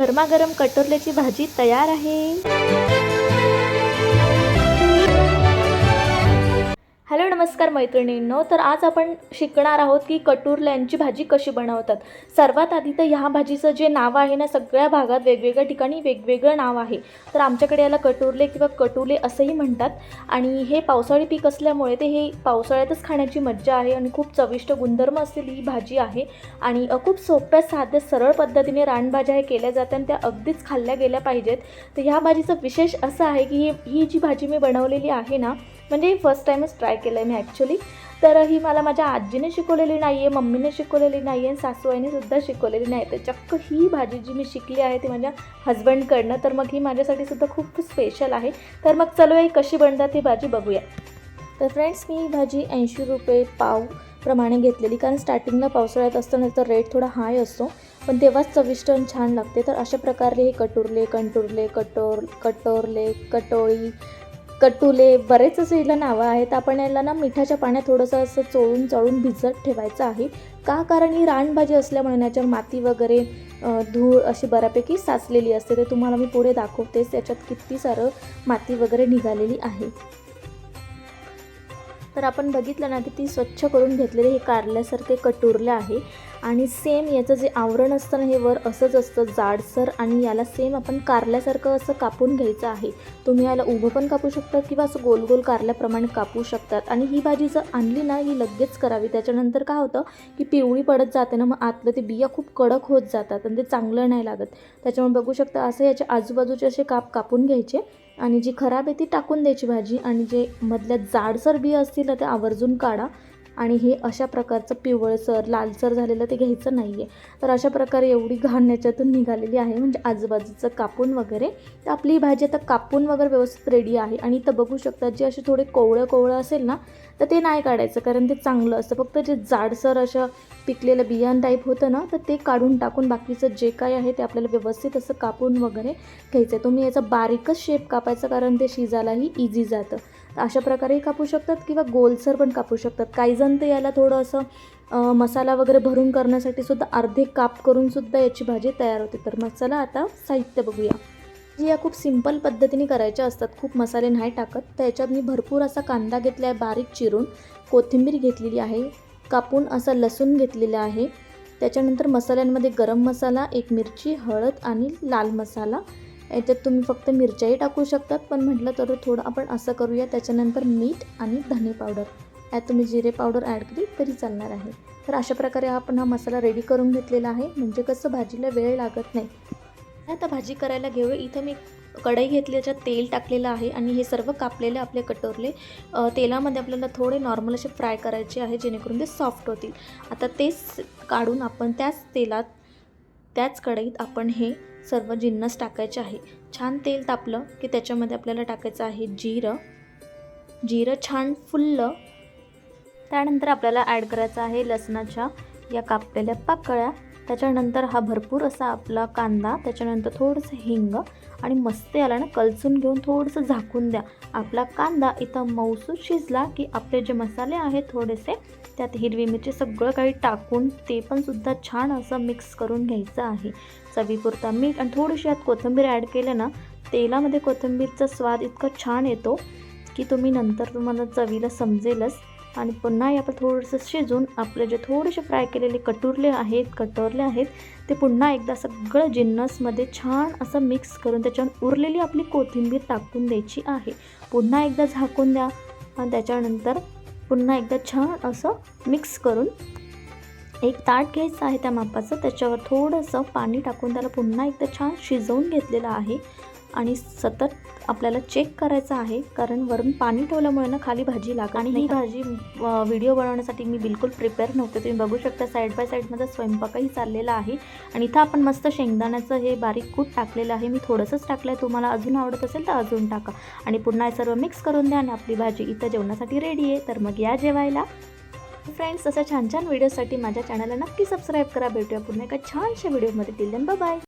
गरमागरम कटोरल्याची भाजी तयार आहे. हॅलो नमस्कार मैत्रिणींनो. तर आज आपण शिकणार आहोत की कटुरल्यांची भाजी कशी बनवतात. सर्वात आधी तर ह्या भाजीचं जे नाव आहे ना सगळ्या भागात वेगवेगळ्या ठिकाणी वेगवेगळं नाव आहे. तर आमच्याकडे याला कटुरले किंवा कटुले असंही म्हणतात. आणि हे पावसाळी पीक असल्यामुळे ते हे पावसाळ्यातच खाण्याची मज्जा आहे आणि खूप चविष्ट गुणधर्म असलेली ही भाजी आहे. आणि खूप सोप्या साध्या सरळ पद्धतीने रानभाज्या हे केल्या जातात आणि त्या अगदीच खाल्ल्या गेल्या पाहिजेत. तर ह्या भाजीचं विशेष असं आहे की ही ही जी भाजी मी बनवलेली आहे ना म्हणजे फर्स्ट टाईमच ट्राय केलं आहे मी ॲक्च्युली तर ही मला माझ्या आजीने शिकवलेली नाही आहे मम्मीने शिकवलेली नाही आहे सासूबाईने सुद्धा शिकवलेली नाही. तर चक्क ही भाजी जी मी शिकली आहे ती माझ्या हजबंडकडनं तर मग ही माझ्यासाठी सुद्धा खूप स्पेशल आहे. तर मग चलो ही कशी बनतात ही भाजी बघूया. तर फ्रेंड्स मी ही भाजी ऐंशी रुपये पाव प्रमाणे घेतलेली कारण स्टार्टिंगला पावसाळ्यात असताना तर रेट थोडा हाय असतो. पण तेव्हाच चविष्ट आणि छान लागते. तर अशा प्रकारे हे कटुरले कंटुरले कटोर कटोरले कटोळी कटुले बरेच असे हिला नावं आहेत. आपण याला ना मिठाच्या पाण्यात थोडंसं असं चोळून चळून भिजत ठेवायचं आहे. का? कारण ही रानभाजी असल्यामुळे याच्यावर माती वगैरे धूळ अशी बऱ्यापैकी साचलेली असते. ते तुम्हाला मी पुढे दाखवतेच त्याच्यात किती सारं माती वगैरे निघालेली आहे. तर आपण बघितलं ना की ती स्वच्छ करून घेतलेले हे कारल्यासारखे कटुरले आहे. आणि सेम याचं जे आवरण असतं ना हे वर असंच असतं जाडसर आणि याला सेम आपण कारल्यासारखं असं कापून घ्यायचं आहे. तुम्ही याला उभं पण कापू शकता किंवा असं गोल गोल कारल्याप्रमाणे कापू शकतात. आणि ही भाजी जर आणली ना ही लगेच करावी. त्याच्यानंतर काय होतं की पिवळी पडत जाते ना मग आतलं ते बिया खूप कडक होत जातात आणि ते चांगलं नाही लागत. त्याच्यामुळे बघू शकता असं याच्या आजूबाजूचे असे काप कापून घ्यायचे. आणि जी खराब आहे ती टाकून द्यायची भाजी आणि जे मधल्या जाडसर बिया असतील ना ते आवर्जून काढा. आणि हे अशा प्रकारचं पिवळसर लालसर झालेलं ते घ्यायचं नाही आहे तर अशा प्रकारे एवढी घाण याच्यातून निघालेली आहे. म्हणजे आजूबाजूचं कापून वगैरे. तर आपली ही भाजी आता कापून वगैरे व्यवस्थित रेडी आहे. आणि इथं बघू शकता जे असे थोडे कोवळं कोवळं असेल ना तर ते नाही काढायचं. कारण ते चांगलं असतं. फक्त जे जाडसर अशा पिकलेलं बियाण टाईप होतं ना तर ते काढून टाकून बाकीचं जे काय आहे ते आपल्याला व्यवस्थित असं कापून वगैरे घ्यायचं आहे तुम्ही याचा बारीकच शेप कापायचा कारण ते शिजायलाही इझी जातं. अशा प्रकारेही कापू शकतात किंवा गोलसर पण कापू शकतात. काही जण तर याला थोडं असं मसाला वगैरे भरून करण्यासाठी सुद्धा अर्धे काप करून सुद्धा याची भाजी तयार होते. तर मसाला आता साहित्य बघूया. जी या खूप सिंपल पद्धतीने करायच्या असतात खूप मसाले नाही टाकत तर याच्यात मी भरपूर असा कांदा घेतला आहे बारीक चिरून कोथिंबीर घेतलेली आहे कापून असा लसूण घेतलेला आहे. त्याच्यानंतर मसाल्यांमध्ये गरम मसाला एक मिरची हळद आणि लाल मसाला याच्यात तुम्ही फक्त मिरच्याही टाकू शकतात पण म्हटलं तर थोडं आपण असं करूया. त्याच्यानंतर मीठ आणि धने पावडर. यात तुम्ही जिरे पावडर ॲड केली तरी चालणार आहे. तर अशा प्रकारे आपण हा मसाला रेडी करून घेतलेला आहे. म्हणजे कसं भाजीला वेळ लागत नाही. आता भाजी करायला घेऊ इथं मी कढई घेतल्याच्या तेल टाकलेलं आहे आणि हे सर्व कापलेले आपले कटोरले. तेलामध्ये आपल्याला थोडे नॉर्मल असे फ्राय करायचे आहे जेणेकरून ते सॉफ्ट होतील. आता तेच काढून आपण त्याच तेलात त्याच कढईत आपण हे सर्व जिन्नस टाकायचे आहे. छान तेल तापलं की त्याच्यामध्ये आपल्याला टाकायचं आहे जिरं. जिरं छान फुललं. त्यानंतर आपल्याला ॲड करायचं आहे लसणाच्या या कापलेल्या पाकळ्या. त्याच्यानंतर हा भरपूर असा आपला कांदा त्याच्यानंतर थोडंसं हिंग आणि मस्त याला ना कलसून घेऊन थोडंसं झाकून द्या. आपला कांदा इथं मऊसूत शिजला की आपले जे मसाले आहेत थोडेसे त्यात हिरवी मिरची सगळं काही टाकून ते पण सुद्धा छान असं मिक्स करून घ्यायचं आहे. चवीपुरता मीठ आणि थोडीशी यात कोथिंबीर ॲड केलं ना तेलामध्ये कोथिंबीरचा स्वाद इतका छान येतो की तुम्ही नंतर तुम्हाला चवीला समजेलच. आणि पुन्हा हे आपण थोडंसं शिजून आपले जे थोडेसे फ्राय केलेले कटुरले आहेत कटोरले आहेत ते पुन्हा एकदा सगळं जिन्नसमध्ये छान असं मिक्स करून त्याच्यावर उरलेली आपली कोथिंबीर टाकून द्यायची आहे. पुन्हा एकदा झाकून द्या आणि त्याच्यानंतर पुन्हा एकदा छान असं मिक्स करून एक ताट घ्यायचं आहे त्या मापाचं त्याच्यावर थोडंसं पाणी टाकून त्याला पुन्हा एकदा छान शिजवून घेतलेलं आहे. आणि सतत आपल्याला चेक करायचं आहे कारण वरून पाणी ठेवल्यामुळे ना खाली भाजी लागत आणि ही भाजी व्हिडिओ बनवण्यासाठी मी बिलकुल प्रिपेअर नव्हते. तुम्ही बघू शकता साईड बाय साईड माझा स्वयंपाकही चाललेला आहे. आणि इथं आपण मस्त शेंगदाण्याचं हे बारीक कूट टाकलेलं आहे. मी थोडंसंच टाकलं आहे तुम्हाला अजून आवडत असेल तर अजून टाका. आणि पुन्हा हे सर्व मिक्स करून द्या आणि आपली भाजी इथं जेवणासाठी रेडी आहे. तर मग या जेवायला. फ्रेंड्स तसं छान छान व्हिडिओसाठी माझ्या चॅनलला नक्की सबस्क्राईब करा. भेटूया पुन्हा एका छानशा व्हिडिओमध्ये दिल बाय